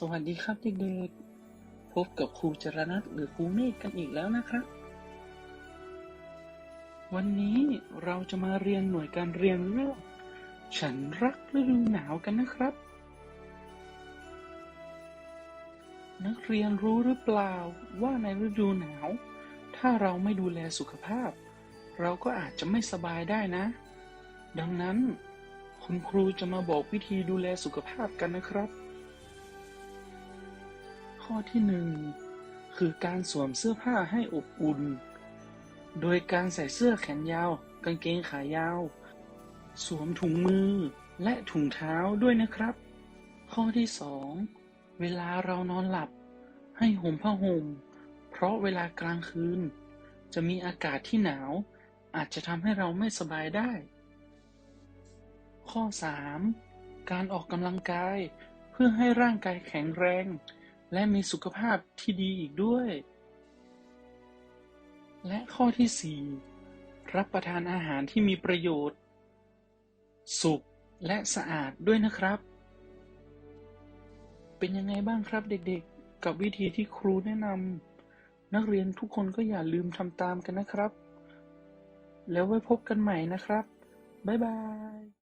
สวัสดีครับเด็กๆ พบกับครูจรนัทหรือครูเมฆกันอีกแล้วนะครับ วันนี้เราจะมาเรียนหน่วยการเรียนเรื่อง ฉันรักฤดูหนาวกันนะครับ นักเรียนรู้หรือเปล่าว่าในฤดูหนาว ถ้าเราไม่ดูแลสุขภาพ เราก็อาจจะไม่สบายได้นะ ดังนั้น คุณครูจะมาบอกวิธีดูแลสุขภาพกันนะครับ ข้อที่หนึ่งคือการสวมเสื้อผ้าให้อบอุ่น โดยการใส่เสื้อแขนยาว กางเกงขายาว สวมถุงมือและถุงเท้าด้วยนะครับ ข้อที่สองเวลาเรานอนหลับ ให้ห่มผ้าห่ม เพราะเวลากลางคืน จะมีอากาศที่หนาว อาจจะทำให้เราไม่สบายได้ ข้อ 3. การออกกำลังกายเพื่อให้ร่างกายแข็งแรง และมีสุขภาพที่ดีอีกด้วย และข้อที่ 4. รับประทานอาหารที่มีประโยชน์ สุขและสะอาดด้วยนะครับ เป็นยังไงบ้างครับเด็กๆ กับวิธีที่ครูแนะนำนักเรียนทุกคนก็อย่าลืมทำตามกันนะครับ แล้วไว้พบกันใหม่นะครับ บ๊ายบาย